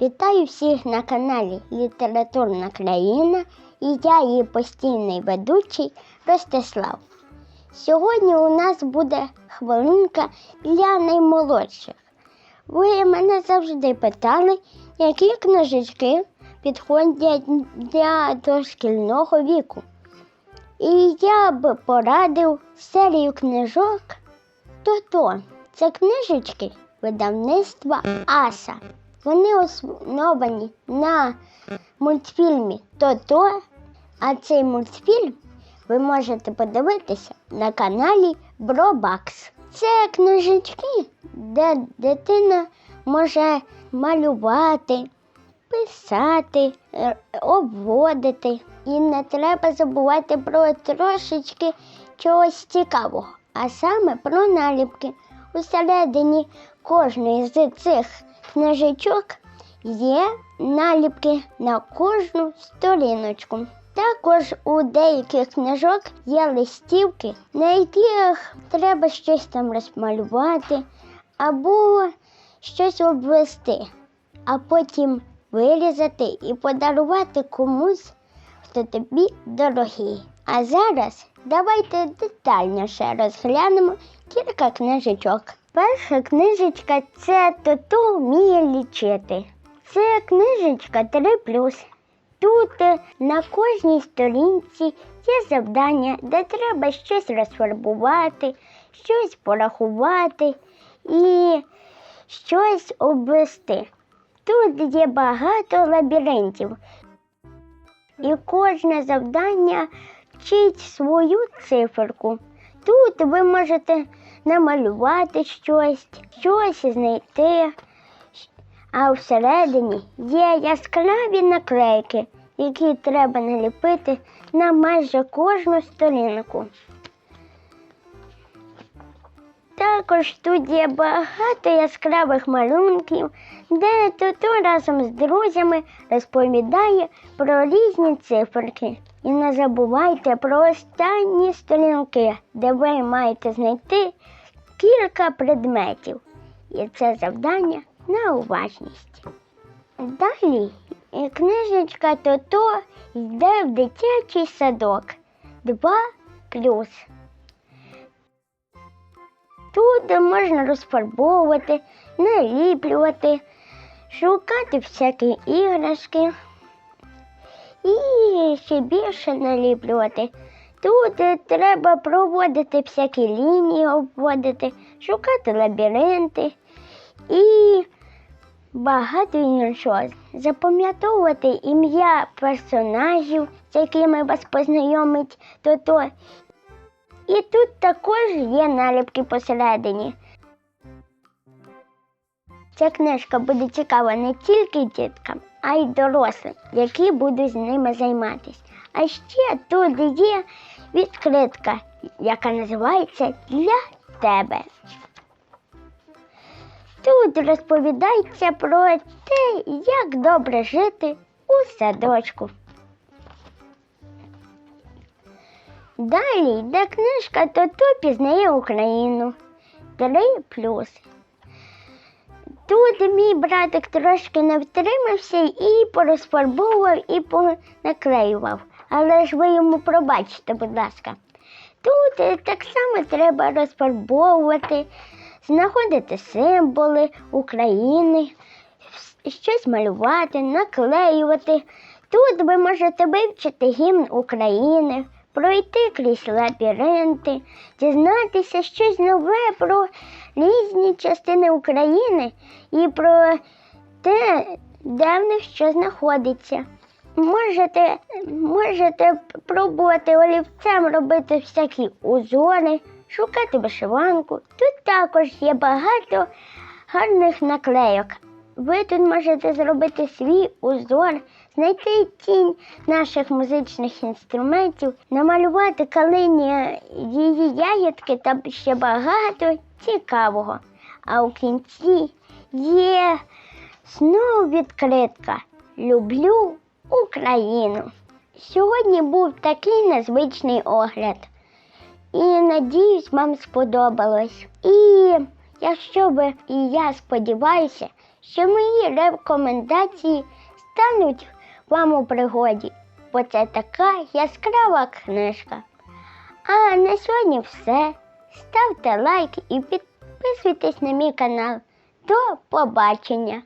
Вітаю всіх на каналі Літературна країна і я її постійний ведучий Ростислав. Сьогодні у нас буде хвилинка для наймолодших. Ви мене завжди питали, які книжечки підходять для дошкільного віку. І я б порадив серію книжок То-то. Це книжечки видавництва Аса. Вони основані на мультфільмі То-То, а цей мультфільм ви можете подивитися на каналі Бробакс. Це книжечки, де дитина може малювати, писати, обводити. І не треба забувати про трошечки чогось цікавого, а саме про наліпки. Усередині кожної з цих книжечок є наліпки на кожну сторіночку. Також у деяких книжок є листівки, на яких треба щось там розмалювати або щось обвести, а потім вирізати і подарувати комусь, хто тобі дорогий. А зараз давайте детальніше розглянемо кілька книжечок. Перша книжечка це Тото вміє лічити. Це книжечка 3 Тут е, на кожній сторінці є завдання, де треба щось розфарбувати, щось порахувати і щось обвести. Тут є багато лабіринтів, і кожне завдання вчить свою циферку. Тут ви можете намалювати щось, щось знайти, а всередині є яскраві наклейки, які треба наліпити на майже кожну сторінку. Також тут є багато яскравих малюнків, де Тото разом з друзями розповідає про різні циферки. І не забувайте про останні сторінки, де ви маєте знайти кілька предметів. І це завдання на уважність. Далі е, книжечка Тото йде в дитячий садок. Два плюс. Тут можна розфарбовувати, наліплювати, шукати всякі іграшки і ще більше наліплювати. Тут е, треба проводити всякі лінії, обводити, шукати лабіринти і багато іншого. Запам'ятовувати ім'я персонажів, з якими вас познайомить то-то. І тут також є наліпки посередині. Ця книжка буде цікава не тільки діткам, а й дорослим, які будуть з ними займатися. А ще тут є відкритка, яка називається Для тебе. Тут розповідається про те, як добре жити у садочку. Далі йде книжка Тото пізнає Україну. Три плюс. Тут мій братик трошки не втримався і порозфарбовував, і понаклеював. Але ж ви йому пробачте, будь ласка. Тут е, так само треба розфарбовувати, знаходити символи України, щось малювати, наклеювати. Тут ви можете вивчити гімн України, пройти крізь лабіринти, дізнатися щось нове про різні частини України і про те, де в них що знаходиться. Можете, можете пробувати олівцем робити всякі узори, шукати вишиванку. Тут також є багато гарних наклейок. Ви тут можете зробити свій узор, знайти тінь наших музичних інструментів, намалювати калині її ягідки та ще багато цікавого. А у кінці є знову відкритка. Люблю Україну. Сьогодні був такий незвичний огляд. І надіюсь, вам сподобалось. І якщо ви, і я сподіваюся, що мої рекомендації стануть вам у пригоді, бо це така яскрава книжка. А на сьогодні все. Ставте лайк і підписуйтесь на мій канал. До побачення!